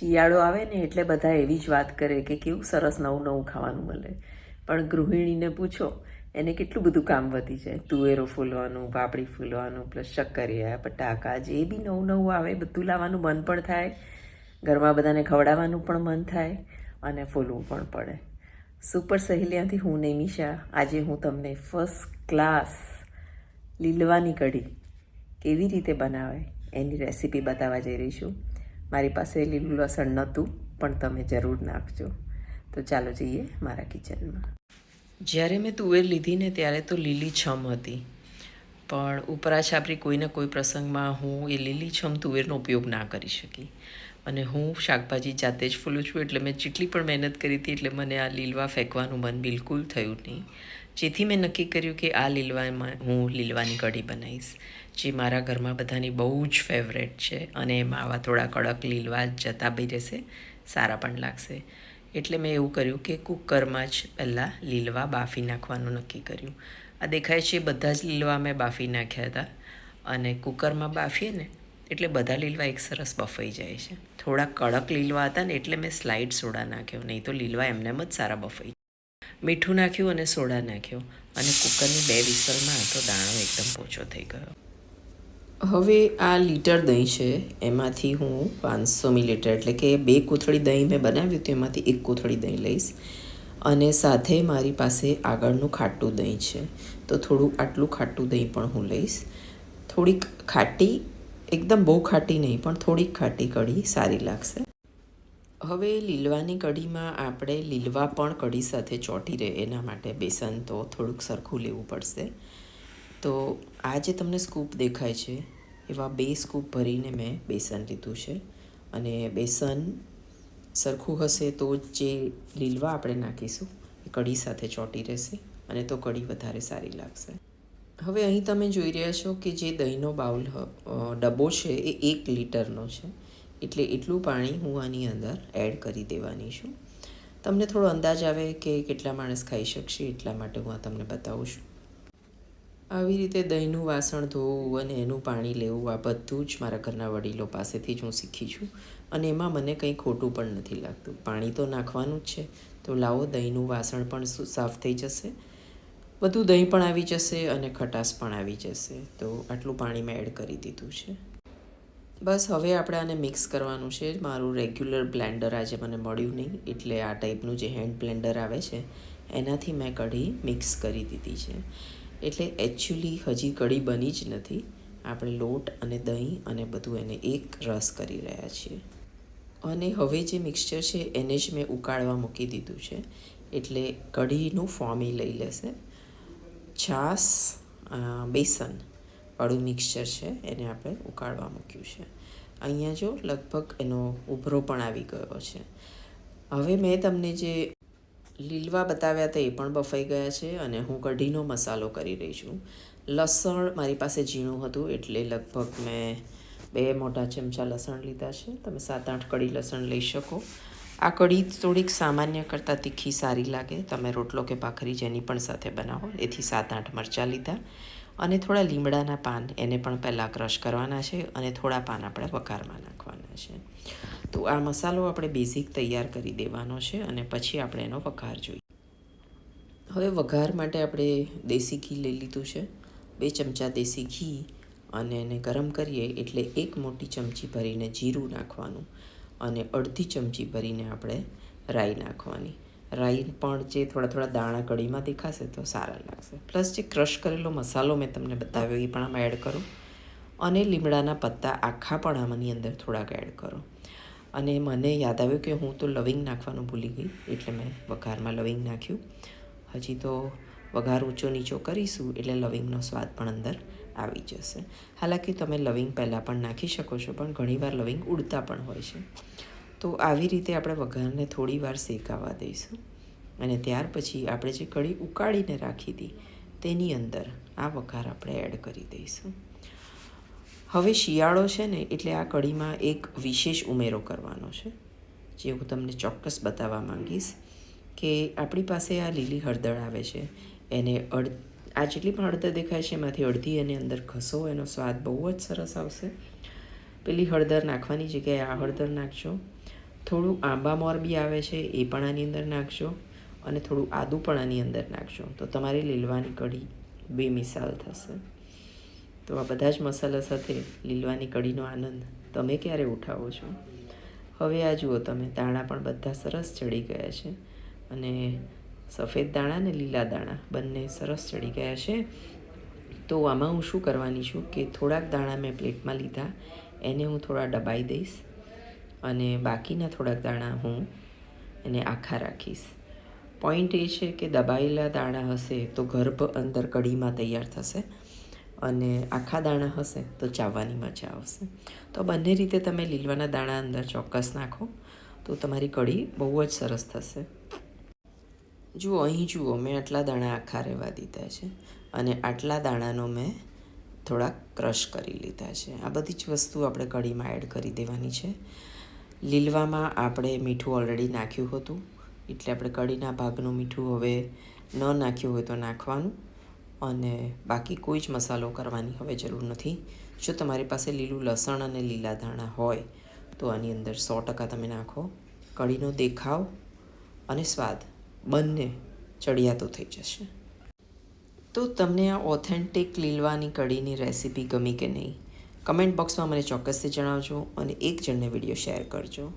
શિયાળો આવે ને એટલે બધા એવી જ વાત કરે કે કેવું સરસ નવું નવું ખાવાનું મળે. પણ ગૃહિણીને પૂછો, એને કેટલું બધું કામ વધી જાય. તુવેરો ફૂલવાનું, પાપડી ફૂલવાનું, પ્લસ શક્કરિયા બટાકા જે બી નવું નવું આવે, બધું લાવવાનું મન પણ થાય. ઘરમાં બધાને ખવડાવવાનું પણ મન થાય અને ફૂલવું પણ પડે. સુપર સહેલિયાથી હું નૈમિષા આજે હું તમને ફર્સ્ટ ક્લાસ લીલવાની કઢી કેવી રીતે બનાવાય એની રેસીપી બતાવવા જઈ રહી છું. મારી પાસે લીલું લસણ નહોતું, પણ તમે જરૂર નાખજો. તો ચાલો જઈએ મારા કિચનમાં. જ્યારે મેં તુવેર લીધી ને ત્યારે તો લીલી છમ હતી. પણ ઉપરા છાપરી કોઈને કોઈ પ્રસંગમાં હું એ લીલી છમ તુવેરનો ઉપયોગ ના કરી શકી. અને હું શાકભાજી જાતે જ ફૂલું છું, એટલે મેં જેટલી પણ મહેનત કરી હતી, એટલે મને આ લીલવા ફેંકવાનું મન બિલકુલ થયું નહીં. જેથી મેં નક્કી કર્યું કે આ લીલવામાં હું લીલવાની કઢી બનાવીશ. જે, મારા ઘરમાં બધાની બહુ જ ફેવરેટ છે અને એમાં આવા થોડા કડક લીલવા જતા બી રહેશે, સારા પણ લાગશે. એટલે મેં એવું કર્યું કે કુકરમાં જ પહેલાં લીલવા બાફી નાખવાનું નક્કી કર્યું. આ દેખાય છે બધા જ લીલવા મેં બાફી નાખ્યા હતા અને કુકરમાં બાફીએ ને એટલે બધા લીલવા એક સરસ બફાઈ જાય છે. થોડા કડક લીલવા હતા ને એટલે મેં સ્લાઇડ સોડા નાખ્યો, નહીં તો લીલવા એમનેમ જ સારા બફાઈ. મીઠું નાખ્યું અને સોડા નાખ્યો અને કુકરની બે વિસલમાં તો દાણો એકદમ પોચો થઈ ગયો. હવે આ લીટર દહીં છે, એમાંથી હું પાંચસો મિલીલીટર એટલે કે બે કોથળી દહીં મેં બનાવ્યું હતું, એમાંથી એક કોથળી દહીં લઈશ. અને સાથે મારી પાસે આગળનું ખાટું દહીં છે, તો થોડું આટલું ખાટું દહીં પણ હું લઈશ. થોડીક ખાટી, એકદમ બહુ ખાટી નહીં, પણ થોડીક ખાટી કઢી સારી લાગશે. હવે લીલવાની કઢીમાં આપણે લીલવા પણ કઢી સાથે ચોંટી રહે, એના માટે બેસન તો થોડુંક સરખું લેવું પડશે. તો આ જે તમને સ્કૂપ દેખાય છે, એવા બે સ્કૂપ ભરીને મેં બેસન લીધું છે. અને બેસન સરખું હશે તો જે લીલવા આપણે નાખીશું, એ કઢી સાથે ચોંટી રહેશે અને તો કઢી વધારે સારી લાગશે. હવે અહીં તમે જોઈ રહ્યા છો કે જે દહીંનો બાઉલ ડબ્બો છે એ એક લીટરનો છે. એટલે એટલું પાણી હું આની અંદર એડ કરી દેવાની છું. તમને થોડો અંદાજ આવે કે કેટલા માણસ ખાઈ શકશે, એટલા માટે હું આ તમને બતાવું છું. આવી રીતે દહીંનું વાસણ ધોવું અને એનું પાણી લેવું આ બધું જ મારા ઘરના વડીલો પાસેથી જ હું શીખી છું અને એમાં મને કંઈ ખોટું પણ નથી લાગતું. પાણી તો નાખવાનું જ છે. તો લાવો, દહીંનું વાસણ પણ સાફ થઈ જશે. બધું દહીં પણ આવી જશે અને ખટાશ પણ આવી જશે. તો આટલું પાણી મેં એડ કરી દીધું છે. બસ હવે આપણે આને મિક્સ કરવાનું છે. મારું રેગ્યુલર બ્લેન્ડર આજે મને મળ્યું નહીં. એટલે આ ટાઈપનું જે હેન્ડ બ્લેન્ડર આવે છે, એનાથી મેં કઢી મિક્સ કરી દીધી છે. એટલે એકચ્યુઅલી હજી કઢી બની જ નથી. આપણે લોટ અને દહીં અને બધું એને એક રસ કરી રહ્યા છીએ. અને હવે જે મિક્સચર છે એને જ મેં ઉકાળવા મૂકી દીધું છે. એટલે કઢીનું ફોર્મ લઈ લેશે. છાશ બેસન વાળું મિક્સચર છે એને આપણે ઉકાળવા મૂક્યું છે. અહીંયા જો લગભગ એનો ઉભરો પણ આવી ગયો છે. હવે મેં તમને જે લીલવા બતાવ્યા હતા એ પણ બફાઈ ગયા છે અને હું કઢીનો મસાલો કરી રહી છું. લસણ મારી પાસે ઝીણું હતું એટલે લગભગ મેં બે મોટા ચમચા લસણ લીધા છે. તમે સાત આઠ કડી લસણ લઈ શકો. આ કઢી થોડીક સામાન્ય કરતાં તીખી, સારી લાગે. તમે રોટલો કે ભાખરી જેની પણ સાથે બનાવો, એથી સાત આઠ મરચાં લીધા અને થોડા લીમડાના પાન એને પણ પહેલાં ક્રશ કરવાના છે અને થોડા પાન આપણે વઘારમાં નાખવાના છે. તો આ મસાલો આપણે બેઝિક તૈયાર કરી દેવાનો છે અને પછી આપણે એનો વઘાર જોઈએ. હવે વઘાર માટે આપણે દેશી ઘી લઈ લીધું છે. બે ચમચા દેશી ઘી અને એને ગરમ કરીએ એટલે એક મોટી ચમચી ભરીને જીરું નાખવાનું અને અડધી ચમચી ભરીને આપણે રાઈ નાખવાની. રાઈ પણ જે થોડા થોડા દાણા કઢીમાં દેખાશે તો સારા લાગશે. પ્લસ જે ક્રશ કરેલો મસાલો મેં તમને બતાવ્યો એ પણ આમાં એડ કરો. અને લીમડાના પત્તા આખા પણ આમાંની અંદર થોડાક એડ કરો. અને મને યાદ આવ્યું કે હું તો લવિંગ નાખવાનું ભૂલી ગઈ, એટલે મેં વઘારમાં લવિંગ નાખ્યું. હજી તો વઘાર ઊંચો નીચો કરીશું, એટલે લવિંગનો સ્વાદ પણ અંદર આવી જશે. હાલાકી તમે લવિંગ પહેલાં પણ નાખી શકો છો, પણ ઘણીવાર લવિંગ ઉડતા પણ હોય છે. તો આવી રીતે આપણે વઘારને થોડી વાર શેકાવા દઈશું. અને ત્યાર પછી આપણે જે કઢી ઉકાળીને રાખી હતી, તેની અંદર આ વઘાર આપણે એડ કરી દઈશું. હવે શિયાળો છે ને, એટલે આ કઢીમાં એક વિશેષ ઉમેરો કરવાનો છે, જે હું તમને ચોક્કસ બતાવવા માંગીશ કે આપણી પાસે આ લીલી હળદર આવે છે, એને અડ, આ જેટલી પણ હળદર દેખાય છે, એમાંથી અડધી એની અંદર ઘસો, એનો સ્વાદ બહુ જ સરસ આવશે. પેલી હળદર નાખવાની જગ્યાએ આ હળદર નાખજો. થોડું આંબા મોર બી આવે છે, એ પણ આની અંદર નાખજો અને થોડું આદું પણ આની અંદર નાખજો. તો તમારી લીલવાની કઢી બેમિસાલ થશે. તો આ બધા જ મસાલા સાથે લીલવાની કઢીનો આનંદ તમે ક્યારે ઉઠાવો છો? હવે આ જુઓ તમે, દાણા પણ બધા સરસ ચડી ગયા છે અને સફેદ દાણા ને લીલા દાણા બંને સરસ ચડી ગયા છે. તો આમાં હું શું કરવાની છું કે થોડાક દાણા મેં પ્લેટમાં લીધા, એને હું થોડા દબાઈ દઈશ અને બાકીના થોડાક દાણા હું એને આખા રાખીશ. પોઈન્ટ એ છે કે દબાયેલા દાણા હશે તો ગર્ભ અંદર કઢીમાં તૈયાર થશે. અને આખા દાણા હશે તો ચાવવાની મજા આવશે. તો બંને રીતે તમે લીલવાના દાણા અંદર ચોક્કસ નાખો. તો તમારી કઢી બહુ જ સરસ થશે. જુઓ, અહીં જુઓ, મેં આટલા દાણા આખા રહેવા દીધા છે અને આટલા દાણાનો મેં થોડા ક્રશ કરી લીધા છે. આ બધી જ વસ્તુ આપણે કઢીમાં એડ કરી દેવાની છે. લીલવામાં આપણે મીઠું ઓલરેડી નાખ્યું હતું. એટલે આપણે કઢીના ભાગનું મીઠું હવે ન નાખ્યું હોય તો નાખવાનું. અને બાકી કોઈ જ મસાલો કરવાની હવે જરૂર નથી. જો તમારી પાસે લીલું લસણ અને લીલા ધાણા હોય, તો આની અંદર સો ટકા તમે નાખો. કઢીનો દેખાવ અને સ્વાદ બંને ચડિયાતો થઈ જશે. તો તમને આ ઓથેન્ટિક લીલવાની કઢીની રેસીપી ગમી કે નહીં? કમેન્ટ બોક્સમાં મને ચોક્કસથી જણાવજો અને એક જણને વીડિયો શેર કરજો.